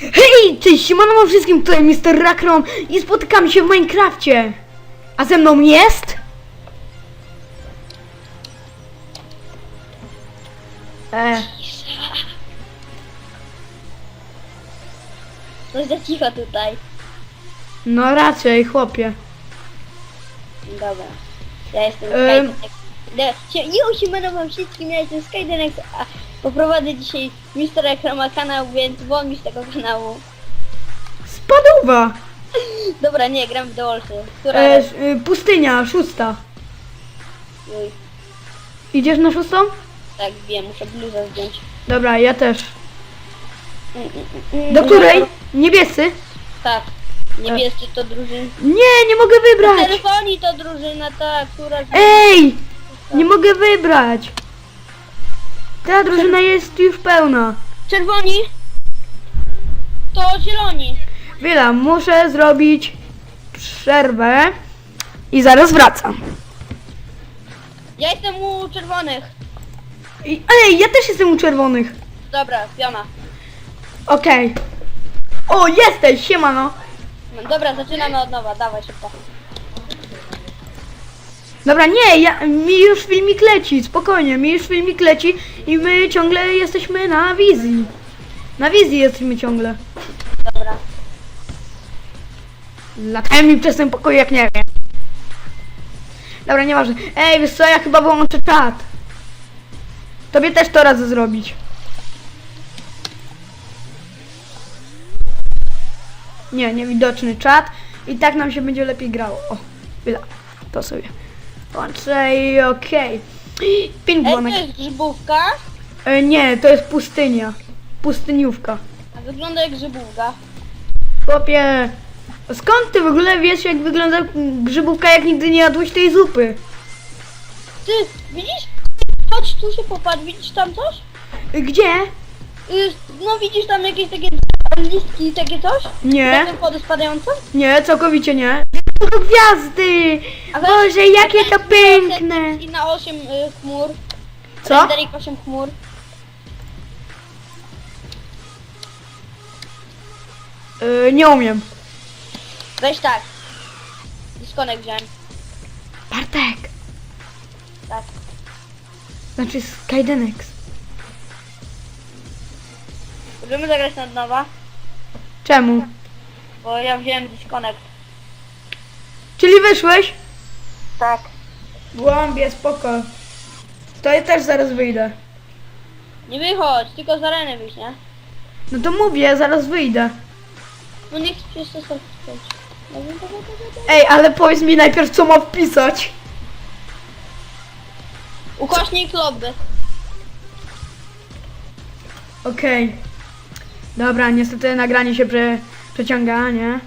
Hej, cześć, siemano wszystkim, tutaj Mr. Rakron i spotykamy się w Minecrafcie. A ze mną jest... E, No za cicho tutaj. no raczej, chłopie. Dobra. Ja jestem Ym. Skydenex. Nie usiemano wam wszystkim, ja jestem Skydenex, a poprowadzę dzisiaj Mistera Chroma kanał, więc won mi z tego kanału. Spadowa. Dobra, nie, gram w Dolsy. Która... E, sz- y, pustynia, szósta. Uj, Idziesz na szóstą? tak, wiem, muszę bluzę zdjąć. Dobra, ja też. Mm, mm, mm, Do mm, której? Niebiescy? Tak. Niebiescy to drużyna. Nie, nie mogę wybrać. Czerwoni to drużyna, ta, która... Ej! Nie mogę wybrać. Ta drużyna jest już pełna. Czerwoni to zieloni. Chwila, muszę zrobić przerwę i zaraz wracam. Ja jestem u czerwonych. I, ej, ja też jestem u czerwonych. Dobra, piona. Okej. O, jesteś, siemano. No, dobra, zaczynamy od nowa, dawaj szybko. Dobra, nie, ja, mi już filmik leci, spokojnie, mi już filmik leci i my ciągle jesteśmy na wizji. Na wizji jesteśmy ciągle. Dobra. Latają mi przez ten pokój jak nie wiem. Dobra, nieważne. Ej, wiesz co, ja chyba wyłączę czat. Tobie też to radzę zrobić. Nie, niewidoczny czat. I tak nam się będzie lepiej grało. O, chwila. To sobie. Włączę i okej. Ej, Pin to jest grzybówka, E, nie, to jest pustynia. Pustyniówka. a wygląda jak grzybówka. Chłopie, skąd ty w ogóle wiesz jak wygląda grzybówka jak nigdy nie jadłeś tej zupy? Ty, widzisz? Chodź tu się popatrz, widzisz tam coś? Gdzie? Y, no widzisz tam jakieś takie listki, takie coś? Nie, Takie wody spadające? nie, całkowicie nie. To gwiazdy! A weź- Boże, jakie to piękne! I na 8 y, chmur. Co? Renderik 8 chmur. Y, nie umiem. Weź tak. Dyskonek wziąłem. Bartek, Tak. znaczy Skydenex. Możemy zagrać na nowa, Czemu? bo ja wziąłem dyskonek. Czyli wyszłeś? Tak. Głąbie, spoko. To ja też zaraz wyjdę. Nie wychodź, tylko z areny wyjść, nie? No to mówię, zaraz wyjdę. No nie chcę jeszcze sobie wpisać. Dobra, dobra, dobra, dobra. Ej, ale powiedz mi najpierw co ma wpisać. Ukośnik lobby. Okej. Dobra, niestety nagranie się prze, przeciąga, nie?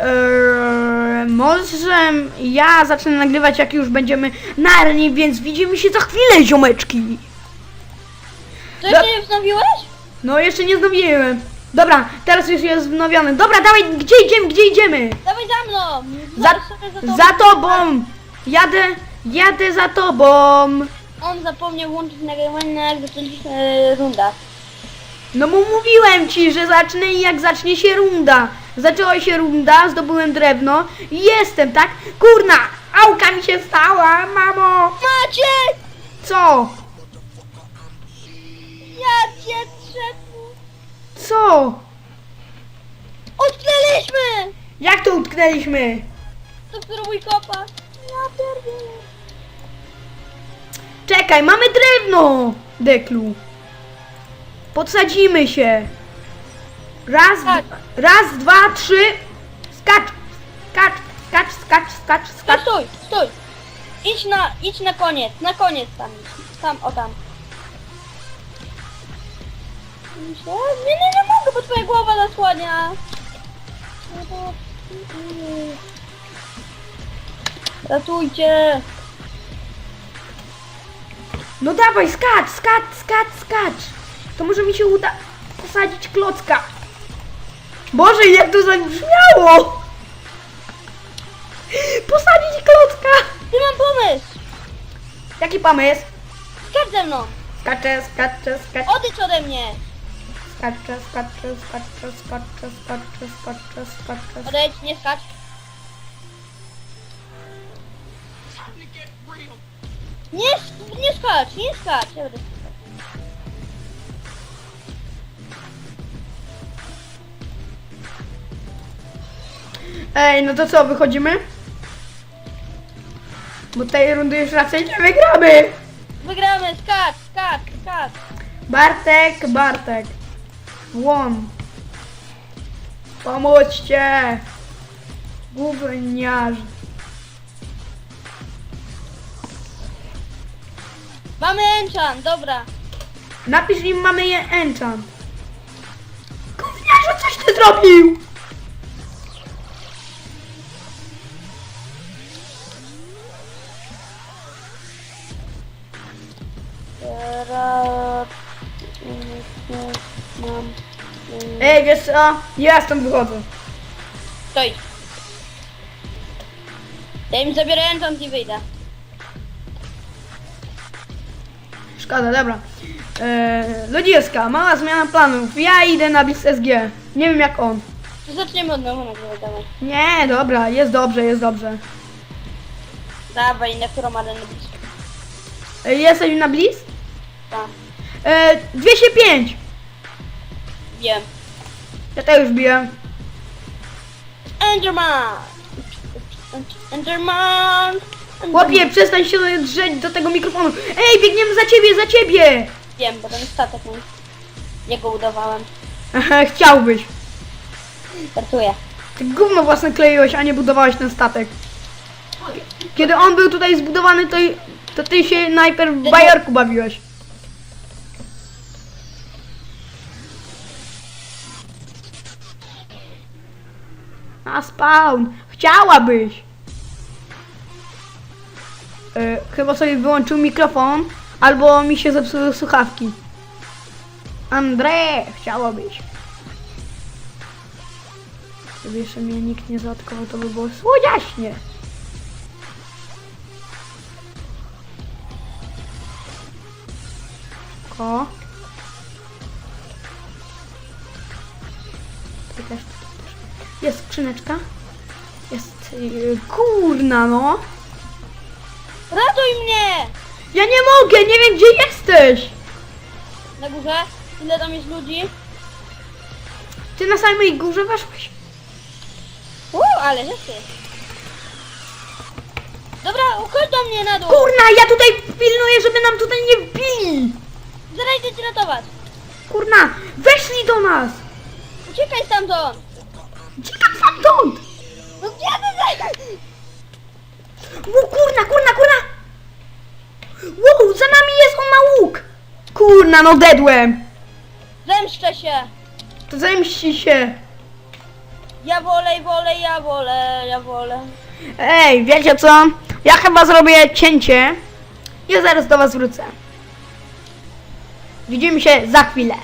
Eee, może ja zacznę nagrywać jak już będziemy na arenie, więc widzimy się za chwilę, ziomeczki. To jeszcze nie wznowiłeś? No, jeszcze nie znowiłem. Dobra, teraz już jest wznowiony. Dobra, dawaj, gdzie idziemy, gdzie idziemy? Dawaj za mną! Za, Zaraz za tobą! Jadę, jadę za tobą. On zapomniał włączyć nagrywanie, jak zaczęliśmy runda. No mu mówiłem ci, że zacznę i jak zacznie się runda. Zaczęła się runda, zdobyłem drewno i jestem, tak? Kurna, auka mi się stała, mamo. Maciek! Co? Ja cię trzepnę! Co? Utknęliśmy! Jak to utknęliśmy? To spróbuj kopa. Ja pierdolę. Czekaj, mamy drewno, Deklu. Podsadzimy się. Raz, Tak. dwa, raz, dwa, trzy. Skacz, skacz, skacz, skacz, skacz, No skacz. stój, stój! Idź na, idź na koniec, na koniec tam. Tam, o tam. Myślę, Nie, nie, nie mogę, bo twoja głowa zasłania. No Ratujcie! No dawaj, skacz, skacz, skacz, skacz. To może mi się uda posadzić klocka. Boże, jak to zabrzmiało! Posadzić klocka! Ty mam pomysł! Jaki pomysł? Skacz ze mną! Skaczę, skaczę, skaczę. Odejdź ode mnie! Skaczę, skaczę, skaczę, skaczę, skaczę, skaczę, skaczę. Odejdź, nie skacz. Nie, sk- nie skacz, nie skacz. Ej, no to co, wychodzimy? Bo tej rundy już raczej nie wygramy. Wygramy, skacz, skacz, skacz. Bartek, Bartek. Łom. Pomóżcie. Gówniarz. Mamy enchant, dobra. Napisz im mamy je enchant. Gówniarzu, coś ty zrobił? Mam... Ej, wiesz co? Ja stąd wychodzę. Stoi. Ja im zabiorę enchant i wyjdę. Szkoda, dobra. Eee, Ludziska, mała zmiana planów. Ja idę na Blitz SG. Nie wiem jak on. To zaczniemy od nowa nagrywać, dawaj. Nie, dobra, jest dobrze, jest dobrze. Dawaj, na którą arenę być. E, jesteś na Blitz? Tak, E, 205. wiem. Ja też już biłem. Enderman! Enderman! Chłopie, przestań się drzeć do tego mikrofonu. Ej, biegniemy za ciebie, za ciebie! Wiem, bo ten statek mój. Ja go udawałem. Aha, chciałbyś. Startuję. Ty gówno własne kleiłeś, a nie budowałeś ten statek. Kiedy on był tutaj zbudowany, to, to ty się najpierw w bajorku bawiłeś. A spawn, chciałabyś. E, chyba sobie wyłączył mikrofon, albo mi się zepsuły słuchawki. André, chciałabyś. Gdyby jeszcze mnie nikt nie zaatakował, to by było słodziaśnie. Też, tutaj też. Jest skrzyneczka. Jest... Yy, kurna no. Ratuj mnie! Ja nie mogę, nie wiem gdzie jesteś. Na górze? Ile tam jest ludzi? Ty na samej górze weszłeś? Uuu, ale rzeczy. Dobra, uchodź do mnie na dół. Kurna, ja tutaj pilnuję, żeby nam tutaj nie wbili. Zaraz idę cię ratować. Kurna, weszli do nas. Uciekaj stamtąd. Uciekam stamtąd. No ty za... Ło, kurna, kurna, kurna! Wow, za nami jest, on ma łuk! Kurna, no dedłem! Zemszczę się. To zemści się. Ja wolę, wolę, ja wolę, ja wolę. Ej, wiecie co? Ja chyba zrobię cięcie. Ja zaraz do was wrócę. Widzimy się za chwilę.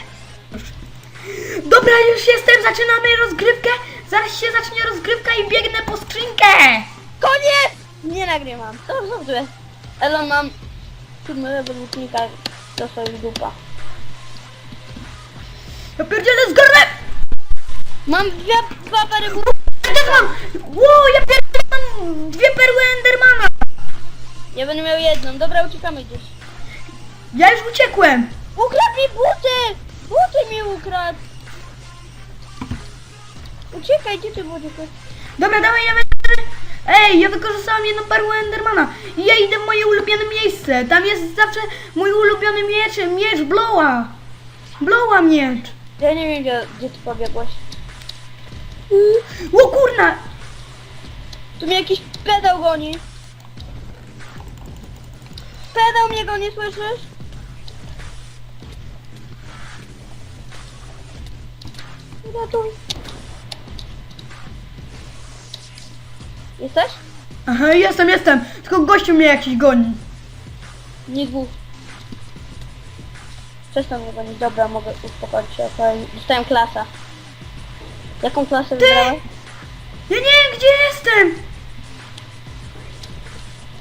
Dobra, już jestem, zaczynamy rozgrywkę. Zaraz się zacznie rozgrywka i biegnę po skrzynkę. Koniec! Nie nagrywam. To jest? Elon mam level łucznika do swoich dupa. Ja pierdzielę zgarnę! Mam dwie, dwa pary bu- Ja też mam! Ło, ja pierdzielę mam dwie perły Endermana! Ja będę miał jedną. Dobra, uciekamy gdzieś. Ja już uciekłem! Ukradł mi buty! Buty mi ukradł! Uciekaj, gdzie ty buty? Dobra, dawaj, ja będę... Ej, ja wykorzystałam jedną perłę Endermana i ja idę w moje ulubione miejsce. Tam jest zawsze mój ulubiony miecz, miecz Blowa. Blowa miecz. Ja nie wiem, gdzie, gdzie ty pobiegłeś. Ło kurna! Tu mnie jakiś pedał goni. Pedał mnie goni, słyszysz? Ratuj. Jesteś? Aha, jestem, jestem. Tylko gościu mnie jakiś goni. Nie dwóch. Przestań mnie gonić. Dobra, mogę uspokoić się. okej. Dostałem klasa. Jaką klasę wybrałeś? Ja nie wiem, gdzie jestem.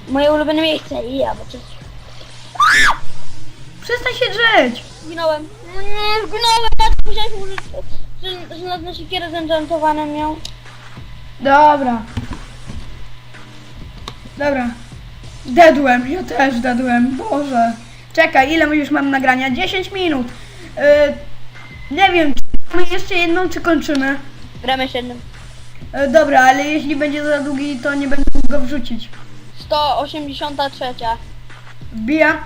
Moje ulubione miejsce. I ja, bo coś... Przestań się drzeć! Zginąłem. No nie, zginąłem. To musiałeś użyć, że, że na siekierę zenchantowaną miał. Dobra. Dobra. Dedłem, ja też dedłem, Boże. Czekaj, ile już mam nagrania? 10 minut. Yy, nie wiem, czy mamy jeszcze jedną, czy kończymy? Gramy jeszcze jednym. Yy, dobra, ale jeśli będzie za długi, to nie będę mógł go wrzucić. 183. Wbija.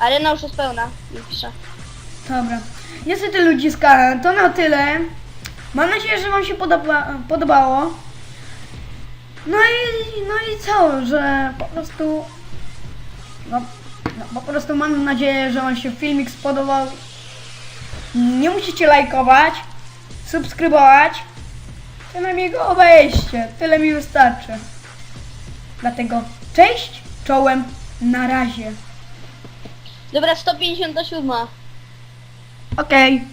Arena już jest pełna. Nie piszę. Dobra. Niestety ludziska, to na tyle. Mam nadzieję, że Wam się podoba, podobało. No i, no i co, że po prostu... No, no po prostu mam nadzieję, że Wam się filmik spodobał. Nie musicie lajkować, subskrybować. Przynajmniej go obejście. Tyle mi wystarczy. Dlatego cześć, czołem, na razie. Dobra, 157. Okej.